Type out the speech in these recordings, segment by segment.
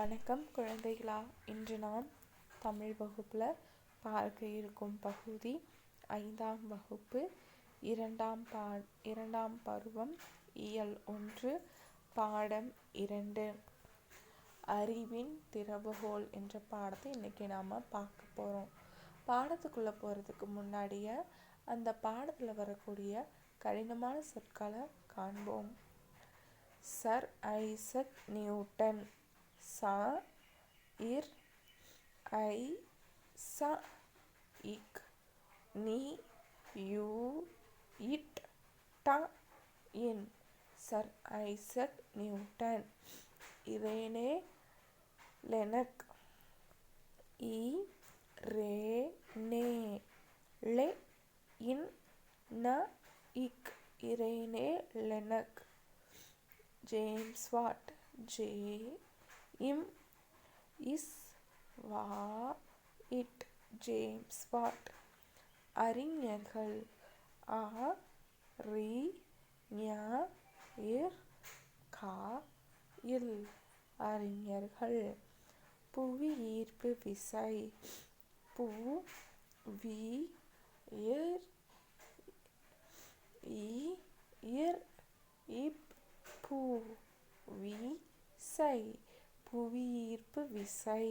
வணக்கம் குழந்தைகளா. இன்று நாம் தமிழ் வகுப்பில் பார்க்க இருக்கும் பகுதி ஐந்தாம் வகுப்பு இரண்டாம் பா இரண்டாம் பருவம் இயல் ஒன்று பாடம் இரண்டு. அறிவின் திறவுகோல் என்ற பாடத்தை இன்றைக்கி நாம் பார்க்க போகிறோம் பாடத்துக்குள்ளே போகிறதுக்கு முன்னாடியே அந்த பாடத்தில் வரக்கூடிய கடினமான சொற்களை காண்போம். Sir Isaac Newton. ச இர் ஐ ச இக் நீ யூ இட் ட இன் sir Isaac Newton René Laennec இ ரே நே லெ இன் ந இக் இரேனே லெனக் ஜேம்ஸ் வாட் ஜே இம் இஸ் வா இட் ஜேம்ஸ் வாட் அறிஞர்கள் ஆ ரி ஞ இர் கா இல். அறிஞர்கள் புவி ஈர்ப்பு விசை. பு வி இர் இர் இப் பூ வி சை. புவியீர்ப்பு விசை.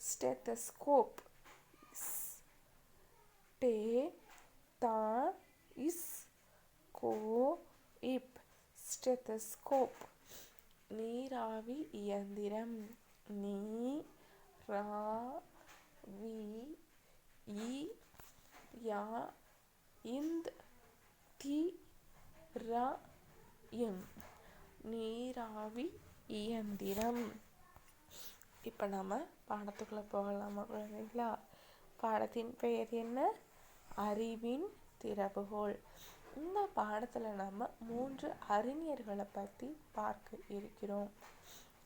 ஸ்டெத்தஸ்கோப் டே தா இஸ் கோ இப். ஸ்டெத்தஸ்கோப் நீராவி இயந்திரம். நீ ரா வி இ யா இந்த் தி ர இம் நீராவி இயந்திரம் இப்போ நம்ம பாடத்துக்குள்ளே போகலாமா குழந்தைங்களா பாடத்தின் பெயர் என்ன அறிவின் திறவுகோள் இந்த பாடத்தில் நம்ம மூன்று அறிஞர்களை பற்றி பார்க்க இருக்கிறோம்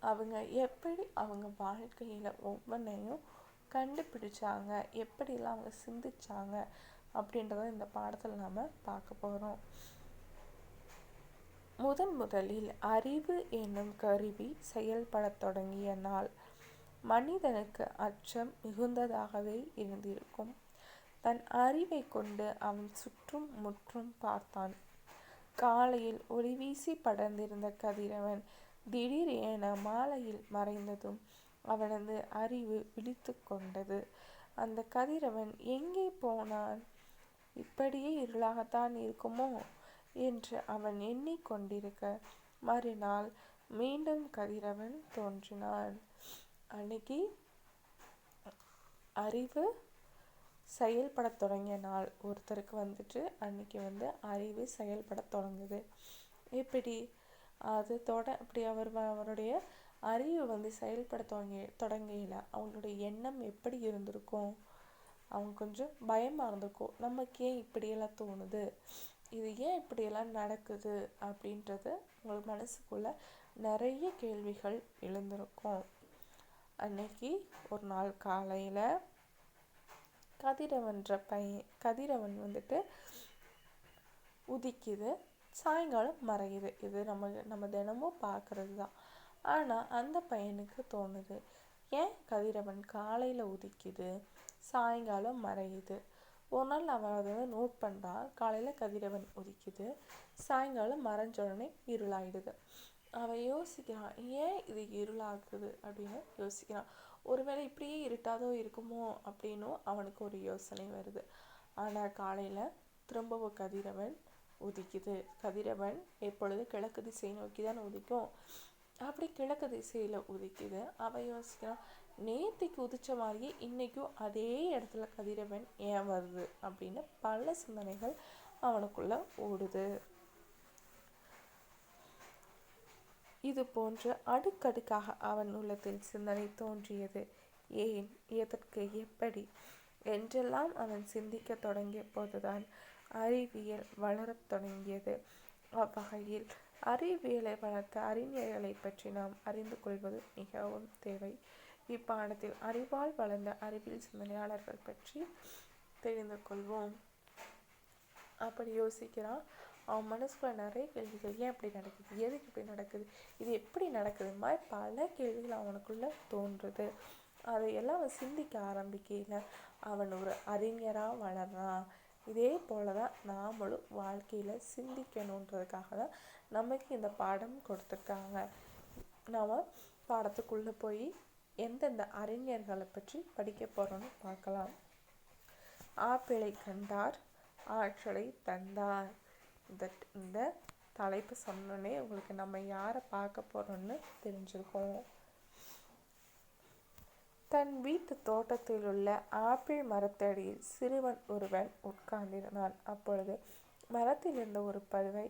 அவங்க எப்படி அவங்க வாழ்க்கையில் ஒவ்வொன்றையும் கண்டுபிடிச்சாங்க எப்படிலாம் அவங்க சிந்திச்சாங்க அப்படின்றத இந்த பாடத்தில் நாம் பார்க்க போகிறோம் முதன் முதலில் அறிவு என்னும் கருவி செயல்படத் தொடங்கிய நாள். மனிதனுக்கு அச்சம் மிகுந்ததாகவே இருந்திருக்கும். தன் அறிவை கொண்டு அவன் சுற்றும் முற்றும் பார்த்தான். காலையில் ஒளி வீசி படர்ந்திருந்த கதிரவன் திடீர் என மாலையில் மறைந்ததும் அவனது அறிவு விழித்து கொண்டது. அந்த கதிரவன் எங்கே போனான்? இப்படியே இருளாகத்தான் இருக்குமோ? என்று அவன் எண்ணிக்கொண்டிருக்க மறுநாள் மீண்டும் கதிரவன் தோன்றினான். அணுகி அறிவு செயல்படத் தொடங்கிய நாள். ஒருத்தருக்கு வந்துட்டு அன்னைக்கு வந்து அறிவு செயல்படத் தொடங்குது. எப்படி? அது தொட அப்படி அவர் அவருடைய அறிவு வந்து செயல்பட தொடங்கி தொடங்கையில். அவங்களுடைய எண்ணம் எப்படி இருந்திருக்கும்? அவங்க கொஞ்சம் பயமாக இருந்திருக்கும். நமக்கு ஏன் இப்படியெல்லாம் தோணுது? இது ஏன் இப்படியெல்லாம் நடக்குது அப்படின்றது உங்கள் மனசுக்குள்ள நிறைய கேள்விகள் எழுந்திருக்கும். அன்னைக்கு ஒரு நாள் காலையில் கதிரவன்ற பையன் கதிரவன் வந்துட்டு உதிக்குது. சாயங்காலம் மறையுது. இது நம்ம நம்ம தினமும் பார்க்குறது தான். ஆனால் அந்த பையனுக்கு தோணுது ஏன் கதிரவன் காலையில் உதிக்குது சாயங்காலம் மறையுது? ஒரு நாள் அவன் அதை வந்து நோட் பண்ணுறான் காலையில் கதிரவன் உதிக்குது சாயங்காலம் மறைஞ்ச உடனே இருளாயிடுது. அவன் யோசிக்கிறான் ஏன் இது இருளாகுது அப்படின்னு யோசிக்கிறான். ஒருவேளை இப்படியே இருட்டாதோ இருக்குமோ அப்படின்னும் அவனுக்கு ஒரு யோசனை வருது. ஆனால் காலையில் திரும்பவும் கதிரவன் உதிக்குது. கதிரவன் எப்பொழுது கிழக்கு திசை நோக்கி தான் உதிக்கும்? அப்படி கிழக்கு திசையில் உதிக்குது. அவன் யோசிக்கிறான் நேத்திக்கு உதிச்ச மாதிரியே இன்றைக்கும் அதே இடத்துல கதிரவன் ஏன் வருது அப்படின்னு பல சிந்தனைகள் அவனுக்குள்ள ஓடுது. இது போன்று அடுக்கடுக்காக அவன் உள்ளத்தில் சிந்தனை தோன்றியது. ஏன்? எதற்கு? எப்படி? என்றெல்லாம் அவன் சிந்திக்க தொடங்கிய போதுதான் அறிவியல் வளரத் தொடங்கியது. அவ்வகையில் அறிவியலை வளர்த்த அறிஞர்களை பற்றி நாம் அறிந்து கொள்வது மிகவும் தேவை. இப்பாடத்தில் அறிவால் வளர்ந்த அறிவியல் சிந்தனையாளர்கள் பற்றி தெரிந்து கொள்வோம். அப்படி யோசிக்கிறான் அவன் மனசுக்குள்ள நிறைய கேள்விகள் ஏன் இப்படி நடக்குது? எதுக்கு இப்படி நடக்குது? இது எப்படி நடக்குது? மாதிரி பல கேள்விகள் அவனுக்குள்ள தோன்றுது. அதையெல்லாம் அவன் சிந்திக்க ஆரம்பிக்கையில் அவன் ஒரு அறிஞராக வளர்றான். இதே போல தான் நாமளும் வாழ்க்கையில் சிந்திக்கணுன்றதுக்காக தான் நமக்கு இந்த பாடம் கொடுத்துருக்காங்க. நாம் பாடத்துக்குள்ளே போய் எந்தெந்த அறிஞர்களை பற்றி படிக்க போகிறோன்னு பார்க்கலாம். ஆப்பிளை கண்டார் ஆற்றலை தந்தார். இந்த இந்த தலைப்பு சொன்னோடனே உங்களுக்கு நம்ம யாரை பார்க்க போகிறோம்னு தெரிஞ்சிருக்கோம். தன் வீட்டு தோட்டத்தில் உள்ள ஆப்பிள் மரத்தடியில் சிறுவன் ஒருவன் உட்கார்ந்திருந்தான். அப்பொழுது மரத்தில் இருந்த ஒரு பறவை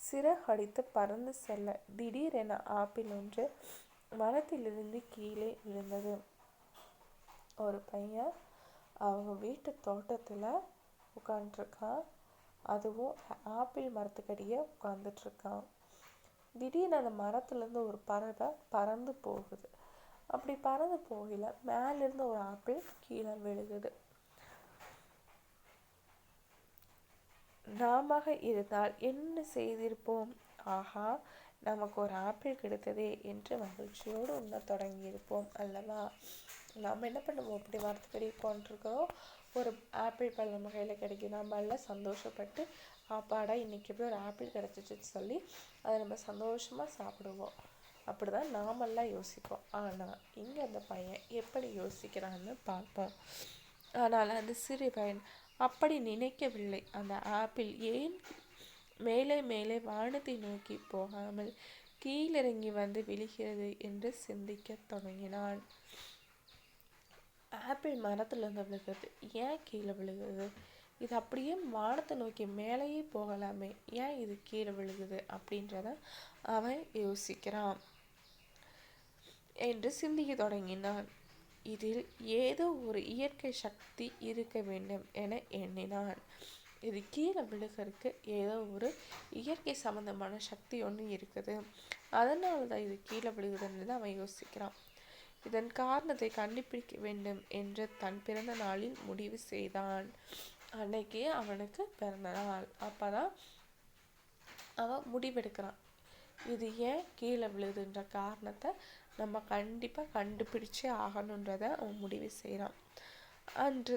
சிறகடித்து பறந்து செல்ல திடீரென ஆப்பிள் ஒன்று மரத்திலிருந்து கீழே விழுந்தது. ஒரு பையன் அவங்க வீட்டு தோட்டத்தில் உட்காந்துருக்கான் அதுவும் ஆப்பிள் மரத்துக்கடியே உட்காந்துட்ருக்கான் திடீர்னு அந்த மரத்துலேருந்து ஒரு பறவை பறந்து போகுது. அப்படி பறந்து போகல மேலேருந்து ஒரு ஆப்பிள் கீழே விழுகுது. நாம இருந்தால் என்ன செய்திருப்போம்? ஆஹா நமக்கு ஒரு ஆப்பிள் கிடைத்ததே என்று மகிழ்ச்சியோடு உண்ண தொடங்கியிருப்போம் அல்லவா? நாம் என்ன பண்ணுவோம்? அப்படி மரத்துக்கடி உட்காந்துருக்கிறோம் ஒரு ஆப்பிள் பழம் கையில் கிடைக்கும் நம்ம எல்லாம் சந்தோஷப்பட்டு ஆப்பாடா இன்றைக்கி போய் ஒரு ஆப்பிள் கிடச்சிச்சின்னு சொல்லி அதை நம்ம சந்தோஷமாக சாப்பிடுவோம். அப்படி தான் நாமெல்லாம் யோசிப்போம். ஆனால் இங்கே அந்த பையன் எப்படி யோசிக்கிறான்னு பார்ப்போம். ஆனால் அந்த சிறு பையன் அப்படி நினைக்கவில்லை. அந்த ஆப்பிள் ஏன் மேலே மேலே வானத்தை நோக்கி போகாமல் கீழிறங்கி வந்து விழுகிறது என்று சிந்திக்க தொடங்கினான் ஆப்பிள் மரத்துல இருந்து விழுகிறது. ஏன் கீழே விழுகிறது? இது அப்படியே வானத்தை நோக்கி மேலேயே போகலாமே. ஏன் இது கீழே விழுகுது அப்படின்றத அவன் யோசிக்கிறான் என்று சிந்திக்க தொடங்கினான். இதில் ஏதோ ஒரு இயற்கை சக்தி இருக்க வேண்டும் என எண்ணினான். இது கீழே விழுகிறதுக்கு ஏதோ ஒரு இயற்கை சம்மந்தமான சக்தி ஒன்று இருக்குது. அதனால தான் இது கீழே விழுகுதுன்னு தான் அவன் யோசிக்கிறான். இதன் காரணத்தை கண்டுபிடிக்க வேண்டும் என்று தன் பிறந்த நாளில் முடிவு செய்தான். அன்னைக்கு அவனுக்கு பிறந்த நாள். அப்போ தான் அவன் முடிவெடுக்கிறான். இது ஏன் கீழே விழுதுன்ற காரணத்தை நம்ம கண்டிப்பாக கண்டுபிடிச்சே ஆகணுன்றத அவன் முடிவு செய்கிறான் அன்று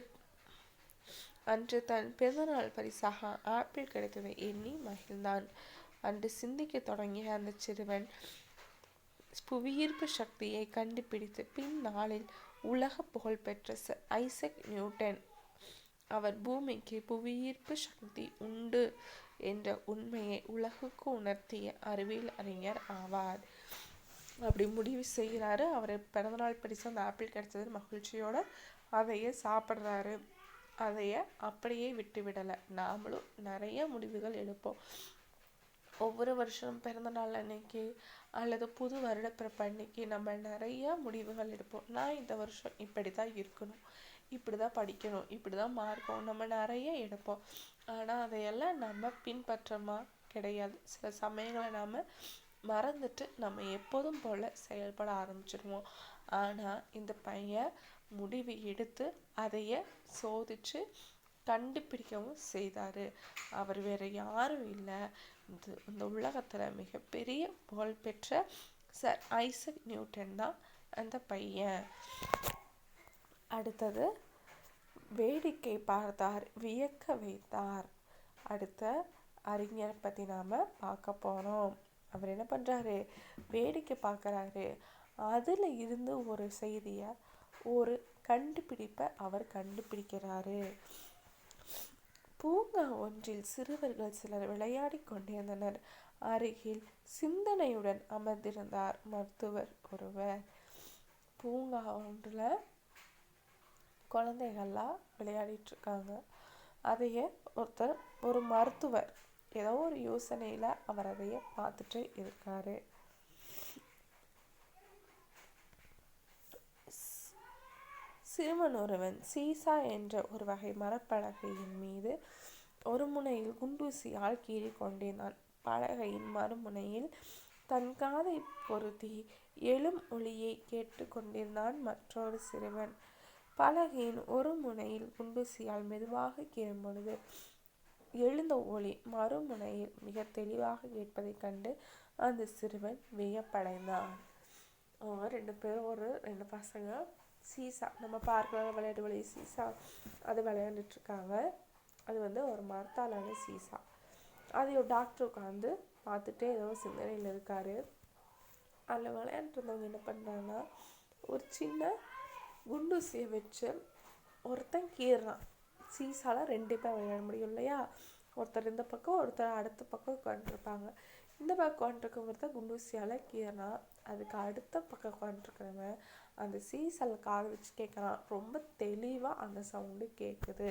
அன்று தன் பிறந்தநாள் பரிசாக ஆப்பிள் கிடைத்ததை எண்ணி மகிழ்ந்தான். அன்று சிந்திக்க தொடங்கிய அந்த சிறுவன் புவியீர்ப்பு சக்தியை கண்டுபிடித்து பின் நாளில் உலக புகழ்பெற்ற சர் ஐசக் நியூட்டன் அவர் பூமிக்கு புவியீர்ப்பு சக்தி உண்டு என்ற உண்மையை உலகுக்கு உணர்த்திய அறிவியல் அறிஞர் ஆவார். அப்படி முடிவு செய்கிறாரு. அவர் பிறந்தநாள் பரிசு அந்த ஆப்பிள் கிடைச்சது மகிழ்ச்சியோட அதையே சாப்பிட்றாரு. அதைய அப்படியே விட்டு விடலை. நாமளும் நிறைய முடிவுகள் எடுப்போம். ஒவ்வொரு வருஷம் பிறந்த நாள் அன்னைக்கு அல்லது புது வருடப்பிறப்பு அன்னைக்கு நம்ம நிறைய முடிவுகள் எடுப்போம். நான் இந்த வருஷம் இப்படி தான் இருக்கணும். இப்படி தான் படிக்கணும். இப்படி தான் மார்க்கும் நம்ம நிறைய எடுப்போம். ஆனால் அதையெல்லாம் நம்ம பின்பற்றமா கிடையாது. சில சமயங்களை நாம் மறந்துட்டு நம்ம எப்போதும் போல் செயல்பட ஆரம்பிச்சிடுவோம் ஆனால் இந்த பையன் முடிவு எடுத்து அதைய சோதிச்சு கண்டுபிடிக்கவும் செய்தார். அவர் வேற யாரும் இல்லை. இந்த இந்த உலகத்தில் மிகப்பெரிய புகழ்பெற்ற சர் ஐசக் நியூட்டன் தான் அந்த பையன். அடுத்தது வேடிக்கை பார்த்தார் வியக்க வைத்தார். அடுத்த அறிஞரை பற்றி நாம் பார்க்க போகிறோம் அவர் என்ன பண்ணுறாரு வேடிக்கை பார்க்குறாரு. அதில் இருந்து ஒரு செய்தியை ஒரு கண்டுபிடிப்பை அவர் கண்டுபிடிக்கிறாரு. பூங்கா ஒன்றில் சிறுவர்கள் சிலர் விளையாடி கொண்டிருந்தனர். அருகில் சிந்தனையுடன் அமர்ந்திருந்தார் மருத்துவர் ஒருவர். பூங்கா ஒன்றில் குழந்தைகள்லாம் விளையாடிட்டு இருக்காங்க. அதைய ஒருத்தர் ஒரு மருத்துவர் ஏதோ ஒரு யோசனையில் அவர் அதைய பார்த்துட்டு இருக்காரு. சிறுவன் ஒருவன் சீசா என்ற ஒரு வகை மரப்பலகையின் மீது ஒரு முனையில் குண்டூசியால் கீறி கொண்டிருந்தான் பலகையின் மறுமுனையில் தன் காதை பொருத்தி எழும் ஒளியை கேட்டு கொண்டிருந்தான் மற்றொரு சிறுவன். பலகையின் ஒரு முனையில் குண்டூசியால் மெதுவாக கீறும் பொழுது எழுந்த ஒளி மறுமுனையில் மிக தெளிவாக கேட்பதைக் கண்டு அந்த சிறுவன் வியப்படைந்தான். ரெண்டு பேரும் ஒரு ரெண்டு பசங்க சீசா நம்ம பார்க்கில் விளையாட்டு விளையாடி சீசா அது விளையாண்டுட்டுருக்காங்க அது வந்து ஒரு மரத்தாலான சீசா. அது ஒரு டாக்டர் உட்காந்து பார்த்துட்டே ஏதோ சிந்தனையில் இருக்கார். அதில் விளையாண்டுட்டு இருந்தவங்க என்ன பண்ணுறாங்கன்னா ஒரு சின்ன குண்டூசியை வச்சு ஒருத்தன் கீறுறான். சீசால ரெண்டு பேர் விளையாட முடியும் இல்லையா? ஒருத்தர் இந்த பக்கம் ஒருத்தர் அடுத்த பக்கம் உட்காந்துருப்பாங்க இந்த பக்கம் உட்காந்துருக்கவங்க குண்டூசியால் கீறான் அதுக்கு அடுத்த பக்கம் உட்காந்துருக்கிறவன் அந்த சீசல் காது வச்சு கேட்குறான் ரொம்ப தெளிவாக அந்த சவுண்டு கேட்குது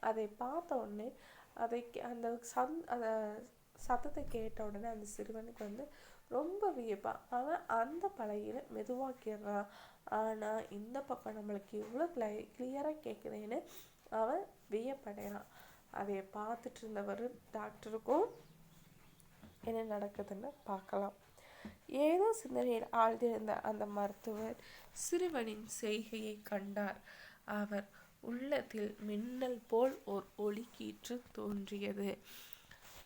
அதை பார்த்த உடனே அதை கே- அந்த சந் அந்த சத்தத்தை கேட்ட உடனே அந்த சிறுவனுக்கு வந்து ரொம்ப வியப்பான் அவன் அந்த பழையில மெதுவாக்கிடுறான் ஆனால் இந்த பக்கம் நம்மளுக்கு இவ்வளோ கிளை கிளியராக கேட்குதேன்னு அவன் வியப்படைகிறான் அதை பார்த்துட்டு இருந்தவர் டாக்டருக்கும் என்ன நடக்குதுன்னு பார்க்கலாம். ஏதோ சிந்தனையில் ஆழ்ந்திருந்த அந்த மருத்துவர் சிறுவனின் செய்கையை கண்டார். அவர் உள்ளத்தில் மின்னல் போல் ஓர் ஒளிக்கீற்று தோன்றியது.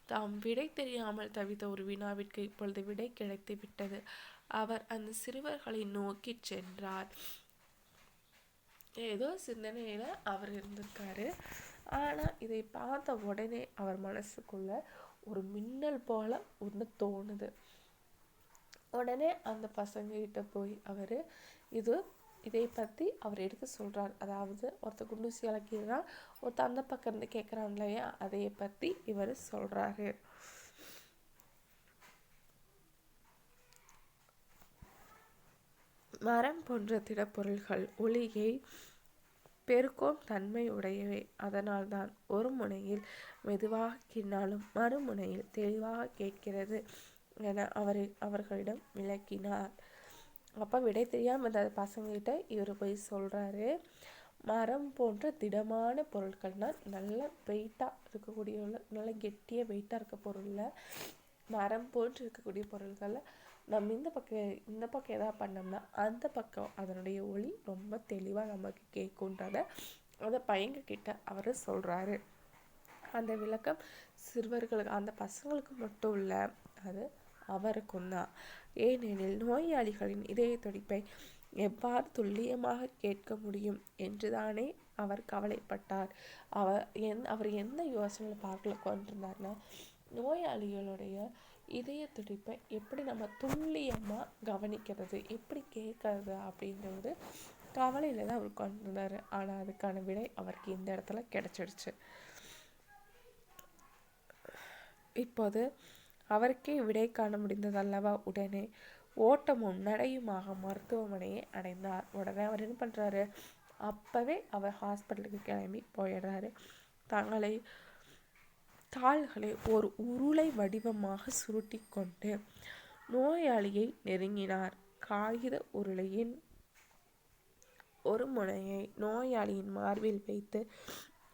தாம் விடை தெரியாமல் தவித்த ஒரு வினாவிற்கு இப்பொழுது விடை கிடைத்து விட்டது. அவர் அந்த சிறுவர்களை நோக்கி சென்றார். ஏதோ சிந்தனையில அவர் இருந்திருக்காரு. ஆனா இதை பார்த்த உடனே அவர் மனசுக்குள்ள ஒரு மின்னல் போல ஒன்று தோணுது. உடனே அந்த பசங்க கிட்ட போய் அவர் இது இதை பற்றி அவர் எடுத்து சொல்கிறார் அதாவது ஒருத்தர் குண்டூசி இலக்கிடுறான் ஒருத்தர் அந்த பக்கம் இருந்து கேட்குறான் இல்லையா? அதை பற்றி இவர் சொல்றாரு. மரம் போன்ற திடப்பொருள்கள் ஒளியை பெருக்கும் தன்மை உடையவை. அதனால்தான் ஒரு முனையில் மெதுவாக கின்னாலும் மறுமுனையில் தெளிவாக கேட்கிறது. என அவரை அவர்களிடம் விளக்கினார். அப்போ விடை தெரியாமல் இருந்த அந்த பசங்ககிட்ட இவர் போய் சொல்கிறாரு மரம் போன்ற திடமான பொருட்கள்னால் நல்ல வெயிட்டாக இருக்கக்கூடிய நல்ல கெட்டியாக வெயிட்டாக இருக்க பொருளில் மரம் போன்று இருக்கக்கூடிய பொருள்களில் நம்ம இந்த பக்கம் இந்த பக்கம் எதாவது பண்ணோம்னா அந்த பக்கம் அதனுடைய ஒளி ரொம்ப தெளிவாக நமக்கு கேட்குன்றத அந்த பையங்கக்கிட்ட அவர் சொல்கிறாரு அந்த விளக்கம் சிறுவர்களுக்கு அந்த பசங்களுக்கு மட்டும் இல்லை அது அவருக்கும் தான் ஏனெனில் நோயாளிகளின் இதய துடிப்பை எவ்வாறு துல்லியமாக கேட்க முடியும் என்றுதானே அவர் கவலைப்பட்டார். அவர் என் அவர் எந்த யோசனையில் பார்க்கல கொண்டிருந்தார்னா நோயாளிகளுடைய இதய துடிப்பை எப்படி நம்ம துல்லியமாக கவனிக்கிறது எப்படி கேட்கறது அப்படின்ற ஒரு கவலையில் தான் அவர் கொண்டிருந்தார். ஆனால் அதுக்கான விடை அவருக்கு இந்த இடத்துல கிடச்சிடுச்சு. இப்போது அவருக்கே விடை காண முடிந்ததல்லவா? உடனே ஓட்டமும் நடையுமாக மருத்துவமனையை அடைந்தார். உடனே அவர் என்ன பண்ணுறாரு அப்போவே அவர் ஹாஸ்பிட்டலுக்கு கிளம்பி போயிடுறாரு. தங்களை தாள்களை ஒரு உருளை வடிவமாக சுருட்டி கொண்டு நோயாளியை நெருங்கினார். காகித உருளையின் ஒரு முனையை நோயாளியின் மார்பில் வைத்து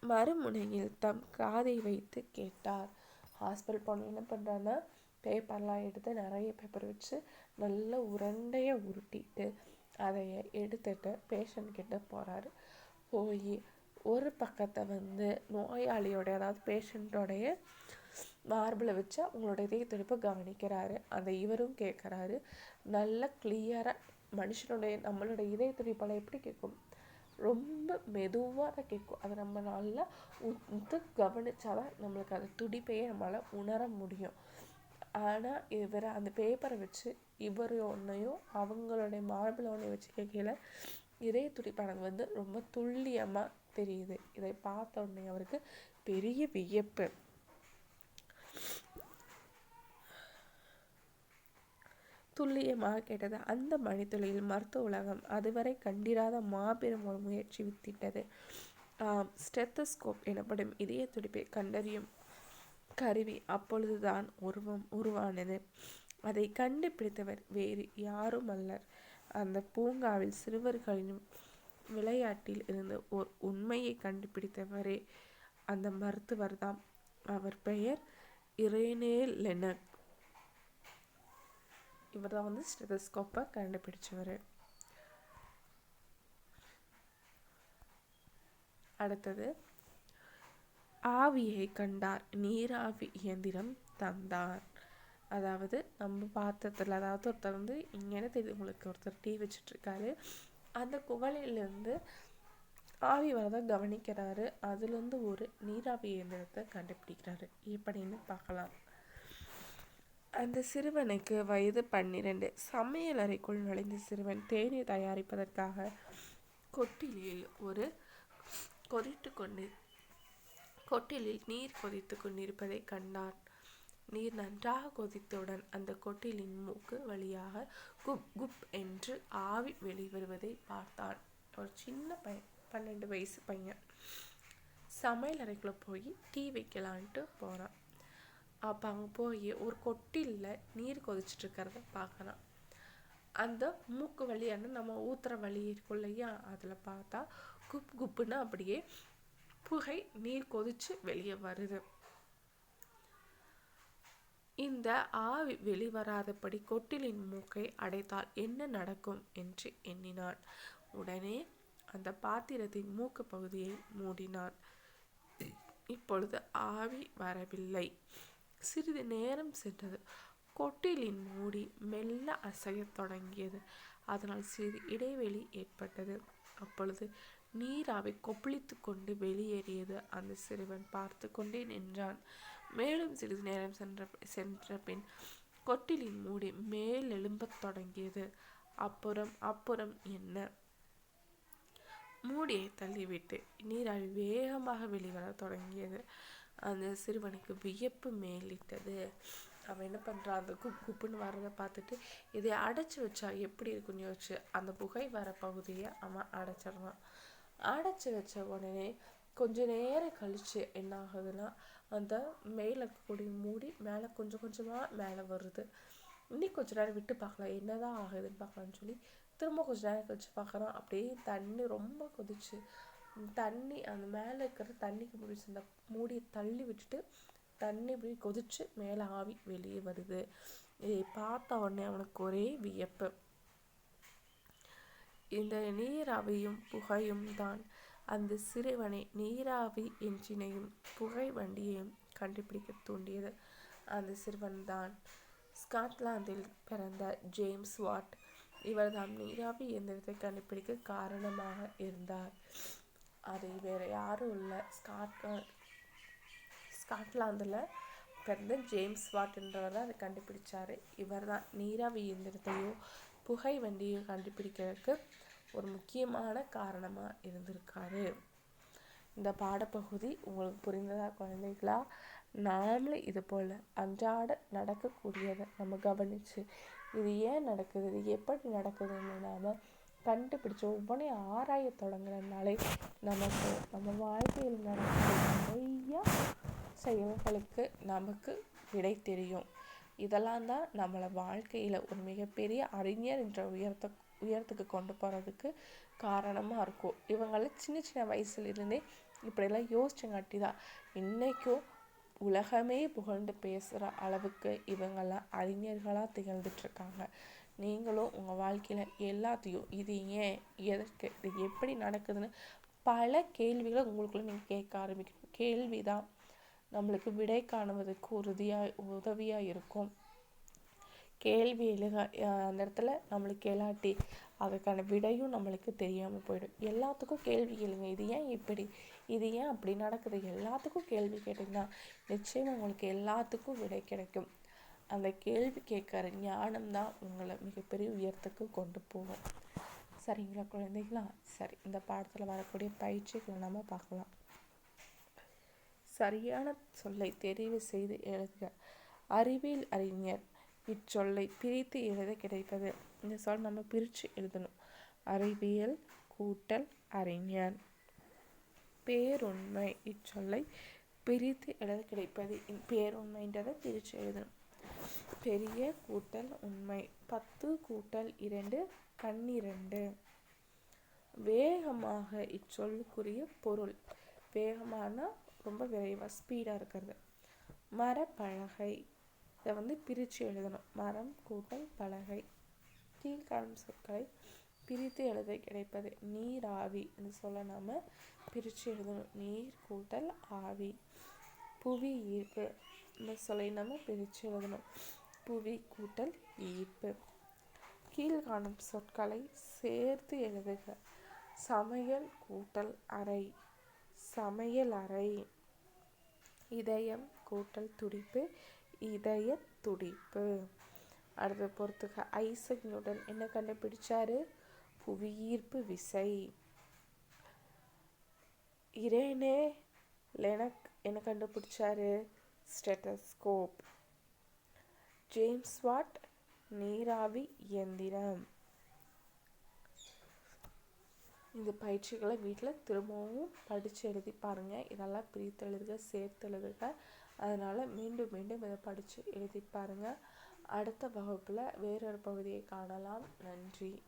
மறுமுனையில் தம் காதை வைத்து கேட்டார். ஹாஸ்பிட்டல் போன என்ன பண்ணுறாருன்னா பேப்பர்லாம் எடுத்து நிறைய பேப்பர் வச்சு நல்லா உருண்டையை உருட்டிட்டு அதை எடுத்துட்டு பேஷண்ட் கிட்ட போகிறாரு போய் ஒரு பக்கத்தை வந்து நோயாளியோட அதாவது பேஷண்ட்டோடைய மார்பில் வச்சு அவங்களோட இதய துடிப்பை கவனிக்கிறாரு. அந்த இவரும் கேட்குறாரு நல்ல கிளியராக மனுஷனுடைய நம்மளோட இதய துடிப்பெல்லாம் எப்படி கேட்கும் ரொம்ப மெதுவாக தான் கேட்கும். அதை நம்ம நல்லா உத்து கவனிச்சாதான் நம்மளுக்கு அந்த துடிப்பையே நம்மளால் உணர முடியும். ஆனால் இவர் அந்த பேப்பரை வச்சு இவர் ஒன்றையும் அவங்களுடைய மார்பிள் ஒன்றையும் வச்சு கேட்கல இதய துடிப்பானது வந்து ரொம்ப துல்லியமாக தெரியுது. இதை பார்த்த உடனே அவருக்கு பெரிய வியப்பு. துல்லியமாக கேட்டது. அந்த மணித்துளியில் மருத்துவ உலகம் அதுவரை கண்டிராத மாபெரும் ஒரு முயற்சி வித்திட்டது. ஸ்டெத்தோஸ்கோப் ஸ்டெத்தஸ்கோப் எனப்படும் இதய துடிப்பை கண்டறியும் கருவி அப்பொழுதுதான் உருவம் உருவானது. அதை கண்டுபிடித்தவர் வேறு யாரும் அல்லர் அந்த பூங்காவில் சிறுவர்களின் விளையாட்டில் இருந்து ஓர் உண்மையை கண்டுபிடித்தவரே அந்த மருத்துவர் தான் அவர் பெயர் இரேனே லெனக் இவர் தான் வந்து ஸ்டெதஸ்கோப்பை கண்டுபிடிச்சவர். அடுத்தது ஆவியை கண்டார் நீராவி இயந்திரம் தந்தார். அதாவது நம்ம பாத்திரத்தில் அதாவது ஒருத்தர் வந்து இங்கே தெரியுது உங்களுக்கு ஒருத்தர் டீ வச்சிட்ருக்காரு. அந்த குவளையிலேருந்து ஆவி வரதை கவனிக்கிறாரு. அதுலேருந்து ஒரு நீராவி இயந்திரத்தை கண்டுபிடிக்கிறாரு. எப்படின்னு பார்க்கலாம். அந்த சிறுவனுக்கு வயது பன்னிரண்டு. சமையல் அறைக்குள் நுழைந்த சிறுவன் தேநீர் தயாரிப்பதற்காக கொட்டிலில் ஒரு கொதித்து கொண்டு கொட்டிலில் நீர் கொதித்து கொண்டிருப்பதை கண்டான். நீர் நன்றாக கொதித்தவுடன் அந்த கொட்டிலின் மூக்கு வழியாக குப் குப் என்று ஆவி வெளிவருவதை பார்த்தான். ஒரு சின்ன பையன் பன்னெண்டு வயசு பையன். சமையல் அறைக்குள்ளே போய் டீ வைக்கலான்ட்டு போகிறான் அப்போ அங்கே போய் ஒரு கொட்டிலில் நீர் கொதிச்சிட்ருக்கிறத பார்க்கலாம் அந்த மூக்கு வழியான நம்ம ஊத்துற வழி இருக்கும் இல்லையா அதில் பார்த்தா குப் குப்புன்னு அப்படியே புகை நீர் கொதிச்சு வெளியே வருது. இந்த ஆவி வெளிவராதபடி கொட்டிலின் மூக்கை அடைத்தால் என்ன நடக்கும் என்று எண்ணினான். உடனே அந்த பாத்திரத்தின் மூக்கு பகுதியை மூடினான். இப்பொழுது ஆவி வரவில்லை. சிறிது நேரம் சென்றது. கொட்டிலின் மூடி மெல்ல அசையத் தொடங்கியது. அதனால் சிறிது இடைவெளி ஏற்பட்டது. அப்பொழுது நீராவை கொப்பளித்து கொண்டு வெளியேறியது. அந்த சிறுவன் பார்த்து கொண்டே நின்றான். மேலும் சிறிது நேரம் சென்ற சென்ற பின் கொட்டிலின் மூடி மேல் எழும்பத் தொடங்கியது. அப்புறம் அப்புறம் என்ன? மூடியை தள்ளிவிட்டு. நீராவி வேகமாக வெளிவர தொடங்கியது. அந்த சிறுவனுக்கு வியப்பு மேலிட்டது. அவன் என்ன பண்ணுறான் அந்த குப் குப்புன்னு வர்றதை பார்த்துட்டு இதை அடைச்சி வச்சா எப்படி இருக்குன்னு யோசிச்சு. அந்த புகை வர பகுதியை அவன் அடைச்சிடுறான். அடைச்சி வச்ச உடனே கொஞ்ச நேரம் கழித்து என்ன ஆகுதுன்னா அந்த மேலே இருக்கக்கூடிய மூடி மேலே கொஞ்சம் கொஞ்சமாக மேலே வருது. இன்னும் கொஞ்ச நேரம் விட்டு பார்க்கலாம். என்னதான் ஆகுதுன்னு பார்க்கலான்னு சொல்லி திரும்ப கொஞ்ச நேரம் கழிச்சு பார்க்குறான். அப்படியே தண்ணி ரொம்ப கொதிச்சு. தண்ணி அந்த மேலே இருக்கிற தண்ணிக்கு முடிச்சு அந்த மூடியை தள்ளி விட்டுட்டு தண்ணி இப்படி கொதிச்சு மேலே ஆவி வெளியே வருது. இதை பார்த்த உடனே அவனுக்கு ஒரே வியப்பு. இந்த நீராவியும் புகையும் தான். அந்த சிறுவனை நீராவி என்ஜினையும் புகை வண்டியையும் கண்டுபிடிக்க தூண்டியது. அந்த சிறுவன் தான் ஸ்காட்லாந்தில் பிறந்த ஜேம்ஸ் வாட். இவர்தான் நீராவி எந்திரத்தை கண்டுபிடிக்க காரணமாக இருந்தார். அது வேறு யாரும் இல்லை. ஸ்காட்லா ஸ்காட்லாந்தில் பிறந்த ஜேம்ஸ் வாட் என்றவர் தான் அதை கண்டுபிடிச்சார். இவர் தான் நீராவி இயந்திரத்தையும் புகை வண்டியும் கண்டுபிடிக்கிறதுக்கு ஒரு முக்கியமான காரணமாக இருந்திருக்காரு. இந்த பாடப்பகுதி உங்களுக்கு புரிந்ததா குழந்தைகளா? நாமளும் இது போல் அன்றாட நடக்கக்கூடியதை நம்ம கவனித்து இது ஏன் நடக்குது இது எப்படி நடக்குதுன்னு நாம் கண்டுபிடிச்சி ஒவ்வொன்றையும் ஆராய தொடங்குறதுனாலே நமக்கு நம்ம வாழ்க்கையில் நடக்கிற நிறையா செயல்களுக்கு நமக்கு விடை தெரியும். இதெல்லாம் தான் நம்மளை வாழ்க்கையில் ஒரு மிகப்பெரிய அறிஞர் என்ற உயரத்தை உயரத்துக்கு கொண்டு போகிறதுக்கு காரணமாக இருக்கும். இவங்களாம் சின்ன சின்ன வயசுலேருந்தே இப்படியெல்லாம் யோசிச்சுங்காட்டி தான் இன்றைக்கும் உலகமே புகழ்ந்து பேசுகிற அளவுக்கு இவங்கெல்லாம் அறிஞர்களாக திகழ்ந்துட்டுருக்காங்க நீங்களும் உங்கள் வாழ்க்கையில் எல்லாத்தையும் இது ஏன் எதற்கு இது எப்படி நடக்குதுன்னு பல கேள்விகளை உங்களுக்குள்ள நீங்கள் கேட்க ஆரம்பிக்கணும். கேள்வி தான் நம்மளுக்கு விடை காணுவதற்கு உறுதியாக உதவியாக இருக்கும். கேள்வி எழுக அந்த இடத்துல நம்மளுக்கு கேளாட்டி அதுக்கான விடையும் நம்மளுக்கு தெரியாமல் போயிடும். எல்லாத்துக்கும் கேள்வி கேளுங்க. இது ஏன் இப்படி? இது ஏன் அப்படி நடக்குது? எல்லாத்துக்கும் கேள்வி கேட்டிங்கன்னா நிச்சயம் உங்களுக்கு எல்லாத்துக்கும் விடை கிடைக்கும். அந்த கேள்வி கேட்குற ஞானம் தான் உங்களை மிகப்பெரிய உயரத்துக்கு கொண்டு போகும். சரிங்களா குழந்தைங்களா சரி இந்த பாடத்தில் வரக்கூடிய பயிற்சிகளை நம்ம பார்க்கலாம். சரியான சொல்லை தெரிவு செய்து எழுதுக. அறிவியல் அறிஞர் இச்சொல்லை பிரித்து எழுத கிடைப்பது. இந்த சொல் நம்ம பிரித்து எழுதணும். அறிவியல் கூட்டல் அறிஞர். பேருண்மை இச்சொல்லை பிரித்து எழுத கிடைப்பது. பேருண்மைன்றதை பிரித்து எழுதணும். பெரிய கூட்டல் உண்மை. பத்து கூட்டல் இரண்டு பன்னிரண்டு. வேகமாக இச்சொல்லுக்குரிய பொருள். வேகமான ரொம்ப விரைவாக ஸ்பீடாக இருக்கிறது. மரப்பலகை. இதை வந்து பிரித்து எழுதணும். மரம் கூட்டல் பலகை. கீழ்காணும் சொற்களை பிரித்து எழுத கிடைப்பது நீர் ஆவி இந்த சொல்ல நாம் பிரித்து எழுதணும். நீர் கூட்டல் ஆவி. புவி ஈர்ப்பு இந்த சொல்லை நம்ம பிரித்து எழுதணும். புவி கூட்டல் ஈர்ப்பு. கீழ்காணும் சொற்களை சேர்த்து எழுதுக. சமையல் கூட்டல் அறை. சமையல் அறை. இதயம் கூட்டல் துடிப்பு இதய துடிப்பு. அடுத்து பொறுத்துக. ஐசக் நியூட்டன் என்ன கண்டுபிடிச்சாரு? புவியீர்ப்பு விசை. இரேனே லெனக் என்ன கண்டுபிடிச்சாரு? ஸ்டெட்டஸ்கோப். James Watt? நீராவி இயந்திரம். இந்த பயிற்சிகளை வீட்டில் திரும்பவும் படித்து எழுதி பாருங்கள் இதெல்லாம் பிரித்து எழுதுக சேர்த்து எழுதுக. அதனால் மீண்டும் மீண்டும் இதை படித்து எழுதி பாருங்கள் அடுத்த வகுப்பில் வேறொரு பகுதியை காணலாம். நன்றி.